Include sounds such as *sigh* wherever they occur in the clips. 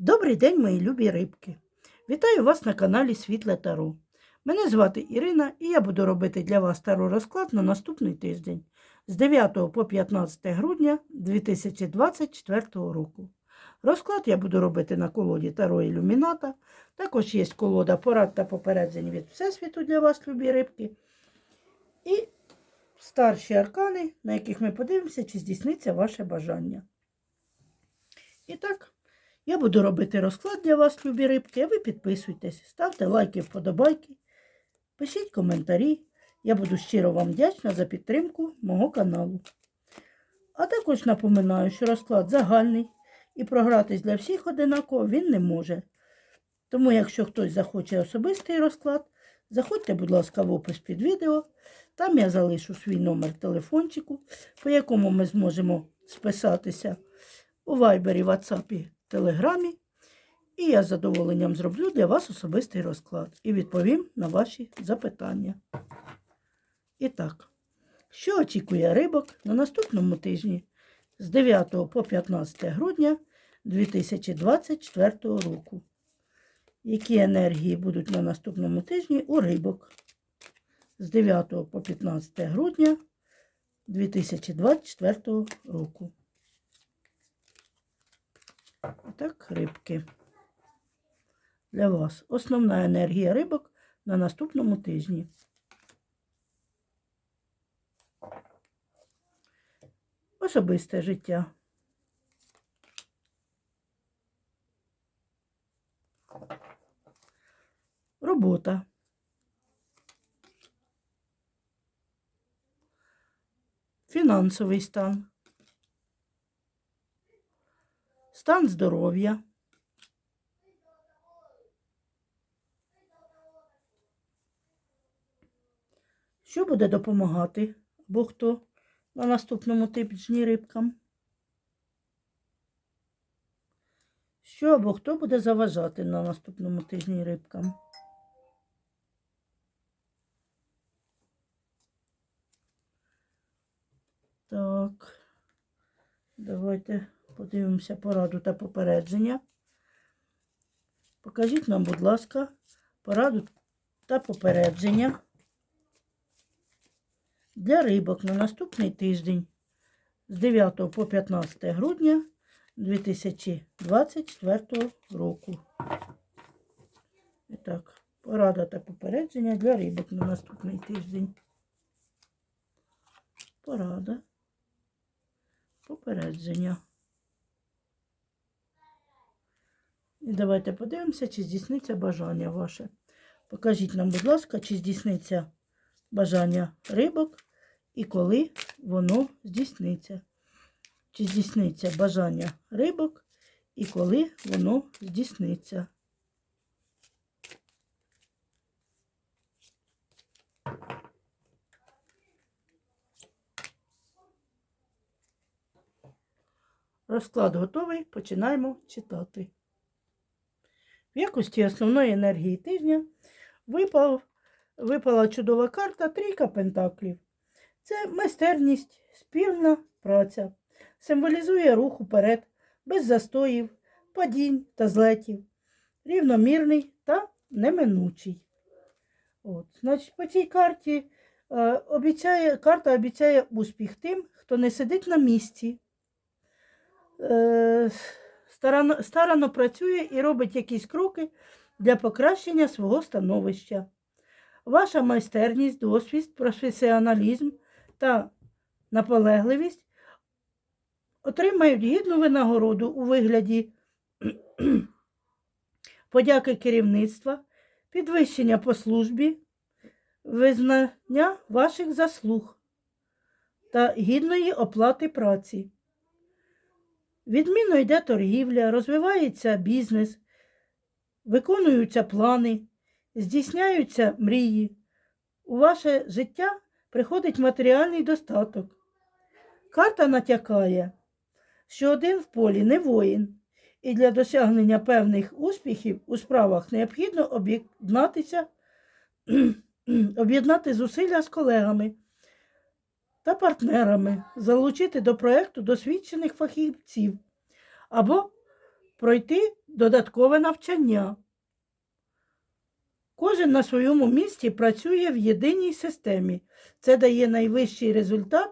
Добрий день, мої любі рибки! Вітаю вас на каналі Світле Таро. Мене звати Ірина і я буду робити для вас таро розклад на наступний тиждень з 9 по 15 грудня 2024 року. Розклад я буду робити на колоді Таро Ілюміната. Також є колода порад та попереджень від Всесвіту для вас, любі рибки. І старші аркани, на яких ми подивимося, чи здійсниться ваше бажання. І так, я буду робити розклад для вас, любі рибки, ви підписуйтесь, ставте лайки, вподобайки, пишіть коментарі. Я буду щиро вам вдячна за підтримку мого каналу. А також напоминаю, що розклад загальний і програтись для всіх одинаково він не може. Тому, якщо хтось захоче особистий розклад, заходьте, будь ласка, в опис під відео. Там я залишу свій номер телефончику, по якому ми зможемо списатися у Вайбері, Ватсапі, Телеграмі. І я з задоволенням зроблю для вас особистий розклад і відповім на ваші запитання. І так, що очікує рибок на наступному тижні з 9 по 15 грудня 2024 року? Які енергії будуть на наступному тижні у рибок з 9 по 15 грудня 2024 року? Так, рибки. Для вас основна енергія рибок на наступному тижні. Особисте життя. Робота. Фінансовий стан. Стан здоров'я. Що буде допомагати або хто на наступному тижні рибкам? Що або хто буде заважати на наступному тижні рибкам? Так, давайте подивимося пораду та попередження. Покажіть нам, будь ласка, пораду та попередження для рибок на наступний тиждень з 9 по 15 грудня 2024 року. І так, порада та попередження для рибок на наступний тиждень. Порада. Попередження. І давайте подивимося, чи здійсниться бажання ваше. Покажіть нам, будь ласка, чи здійсниться бажання рибок і коли воно здійсниться. Чи здійсниться бажання рибок і коли воно здійсниться. Розклад готовий, починаємо читати. В якості основної енергії тижня випав, випала чудова карта Трійка Пентаклів. Це майстерність, спільна праця, символізує рух уперед, без застоїв, падінь та злетів, рівномірний та неминучий. От, значить, По цій карті е, обіцяє, карта обіцяє успіх тим, хто не сидить на місці, е, старано, старано працює і робить якісь кроки для покращення свого становища. Ваша майстерність, досвід, професіоналізм та наполегливість отримають гідну винагороду у вигляді *clears throat* подяки керівництва, підвищення по службі, визнання ваших заслуг та гідної оплати праці. Відмінно йде торгівля, розвивається бізнес, виконуються плани, здійсняються мрії. У ваше життя приходить матеріальний достаток. Карта натякає, що один в полі не воїн, і для досягнення певних успіхів у справах необхідно об'єднатися, *clears throat* об'єднати зусилля з колегами та партнерами, залучити до проєкту досвідчених фахівців або пройти додаткове навчання. Кожен на своєму місці працює в єдиній системі. Це дає найвищий результат,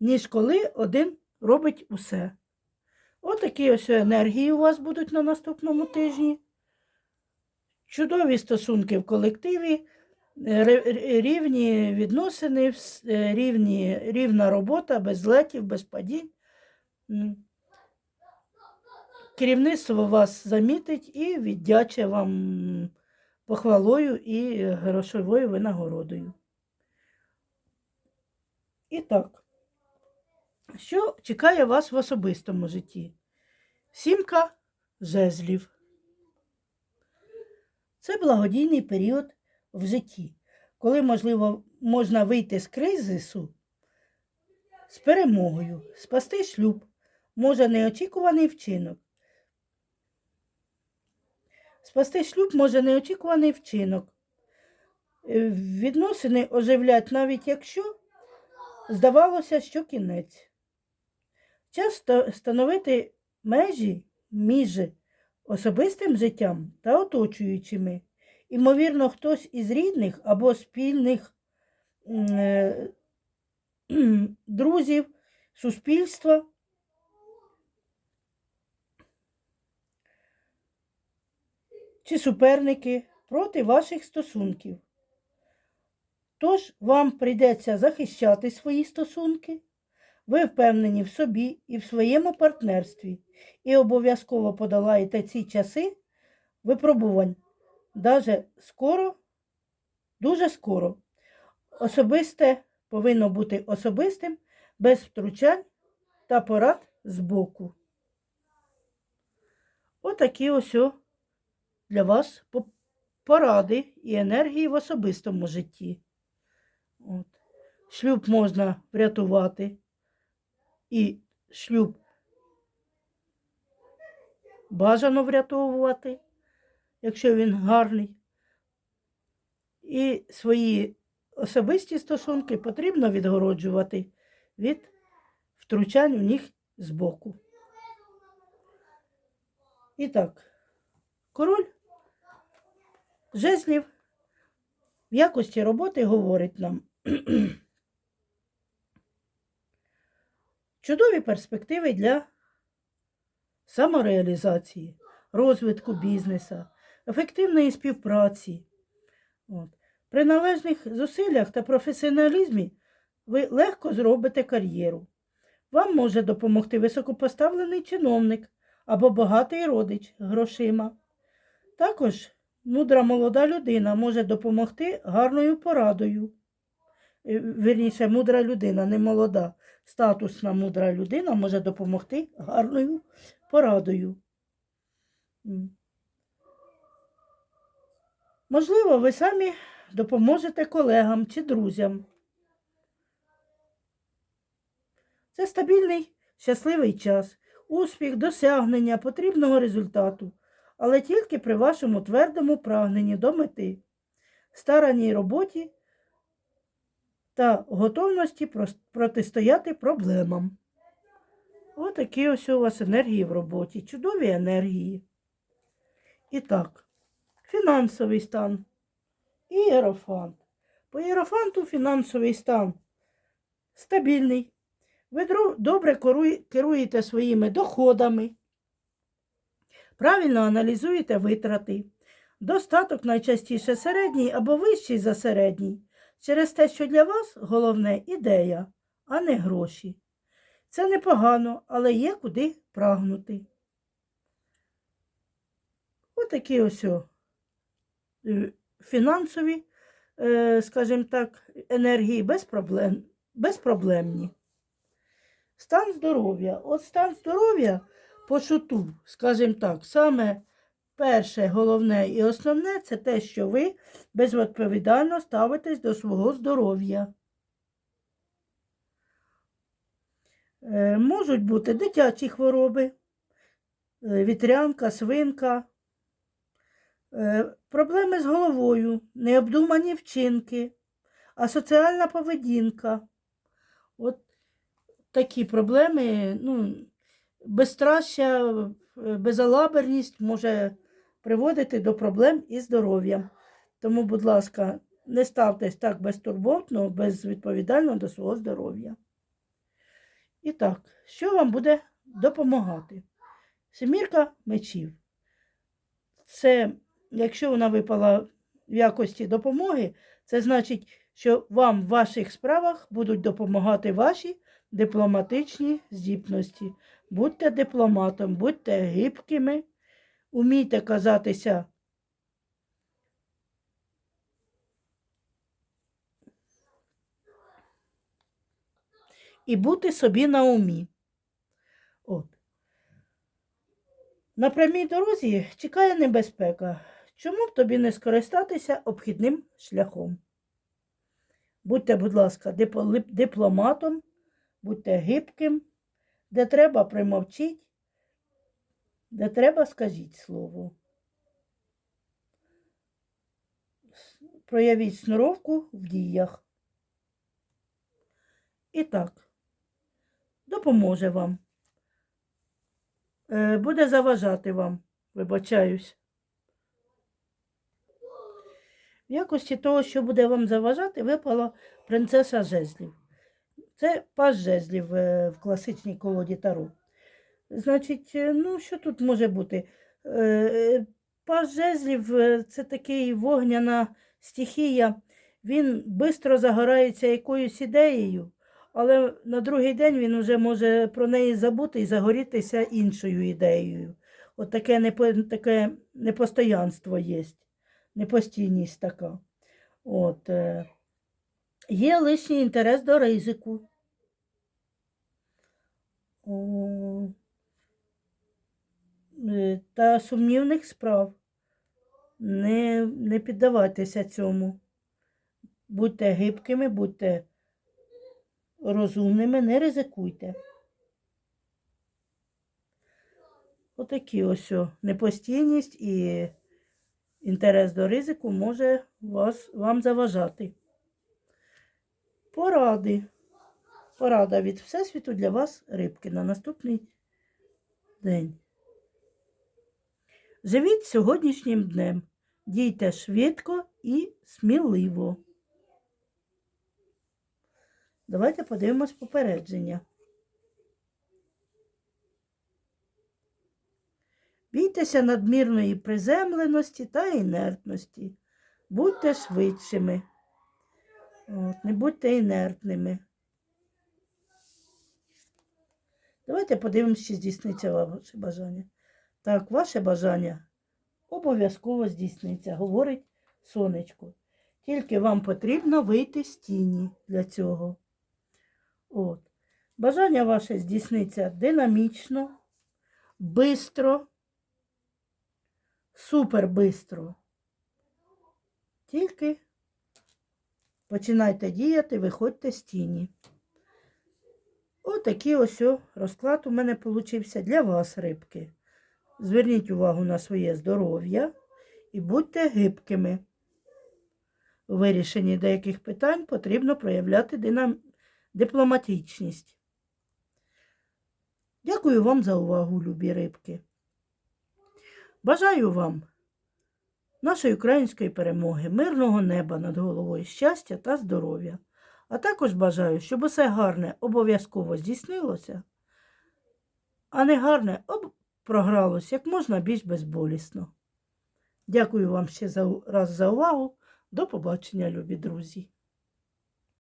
ніж коли один робить усе. Отакі ось енергії у вас будуть на наступному тижні. Чудові стосунки в колективі, рівні відносини, е, рівні, рівна робота, без злетів, без падінь. Керівництво вас замітить і віддяче вам похвалою і грошовою винагородою. І так, що чекає вас в особистому житті? Сімка жезлів. Це благодійний період в житті, коли, можливо, можна вийти з кризису з перемогою, спасти шлюб, може неочікуваний вчинок. Спасти шлюб може неочікуваний вчинок. Е, Відносини оживлять навіть якщо здавалося, що кінець. Час становити межі між особистим життям та оточуючими. Імовірно, хтось із рідних або спільних е, *clears throat* друзів, суспільства чи суперники проти ваших стосунків. Тож вам прийдеться захищати свої стосунки. Ви впевнені в собі і в своєму партнерстві, і обов'язково подолаєте ці часи випробувань. Даже скоро, дуже скоро. Особисте повинно бути особистим, без втручань та порад збоку. Отакі ось для вас поради і енергії в особистому житті. От. Шлюб можна врятувати, і шлюб бажано врятовувати, якщо він гарний. І свої особисті стосунки потрібно відгороджувати від втручань у них збоку. І так, король жезлів в якості роботи говорить нам. *clears throat* Чудові перспективи для самореалізації, розвитку бізнеса, ефективної співпраці. От. При належних зусиллях та професіоналізмі ви легко зробите кар'єру. Вам може допомогти високопоставлений чиновник або багатий родич грошима. Також мудра молода людина може допомогти гарною порадою. Е, Вірніше, мудра людина, не молода. Статусна мудра людина може допомогти гарною порадою. Можливо, ви самі допоможете колегам чи друзям. Це стабільний, щасливий час, успіх, досягнення потрібного результату, але тільки при вашому твердому прагненні до мети, старанній роботі та готовності протистояти проблемам. Отакі ось у вас енергії в роботі, чудові енергії. І так, фінансовий стан і. По єрофанту фінансовий стан стабільний. Ви добре керуєте своїми доходами, правильно аналізуєте витрати. Достаток найчастіше середній або вищий за середній, через те, що для вас головне ідея, а не гроші. Це непогано, але є куди прагнути. Отакі ось фінансові, е, скажімо так, енергії безпроблем, безпроблемні. Стан здоров'я. От стан здоров'я по шуту, скажімо так, саме перше, головне і основне це те, що ви безвідповідально ставитесь до свого здоров'я. Е, Можуть бути дитячі хвороби, е, вітрянка, свинка, е, проблеми з головою, необдумані вчинки, асоціальна поведінка. От такі проблеми, ну, безстраща, е, безалаберність може приводити до проблем із здоров'ям. Тому, будь ласка, не ставтесь так безтурботно, безвідповідально до свого здоров'я. І так, що вам буде допомагати? Семірка мечів. Це, якщо вона випала в якості допомоги, це значить, що вам в ваших справах будуть допомагати ваші дипломатичні здібності. Будьте дипломатом, будьте гибкими, умійте казатися. І бути собі на умі. От. На прямій дорозі чекає небезпека. Чому б тобі не скористатися обхідним шляхом? Будьте, будь ласка, дипломатом, будьте гибким, де треба примовчіть, де треба скажіть слово. Проявіть сноровку в діях. І так, допоможе вам. Е, Буде заважати вам, вибачаюсь. В якості того, що буде вам заважати, випала принцеса жезлів. Це пас жезлів е, в класичній колоді Таро. Значить, е, ну що тут може бути? Е, Пас жезлів це такий вогняна стихія. Він швидко загорається якоюсь ідеєю, але на другий день він вже може про неї забути і загорітися іншою ідеєю. От таке непостоянство є, непостійність така. От, е, є лишній інтерес до ризику. Е, та сумнівних справ. Не, не піддавайтеся цьому. Будьте гибкими, будьте розумними, не ризикуйте. Отакі ось о, непостійність і інтерес до ризику може вас, вам заважати. Поради. Порада від Всесвіту для вас, рибки, на наступний день. Живіть сьогоднішнім днем. Дійте швидко і сміливо. Давайте подивимось попередження. Бійтеся надмірної приземленості та інертності. Будьте швидшими. От, не будьте інертними. Давайте подивимося, чи здійсниться ваше бажання. Так, ваше бажання обов'язково здійсниться, говорить сонечко. Тільки вам потрібно вийти з тіні для цього. От. Бажання ваше здійсниться динамічно, бистро, супер бистро. Тільки починайте діяти, виходьте з тіні. Отакий ось розклад у мене получився для вас, рибки. Зверніть увагу на своє здоров'я і будьте гибкими. У вирішенні деяких питань потрібно проявляти динам... дипломатичність. Дякую вам за увагу, любі рибки. Бажаю вам нашої української перемоги, мирного неба над головою, щастя та здоров'я. А також бажаю, щоб усе гарне обов'язково здійснилося, а не гарне об... програлось як можна більш безболісно. Дякую вам ще за... раз за увагу. До побачення, любі друзі!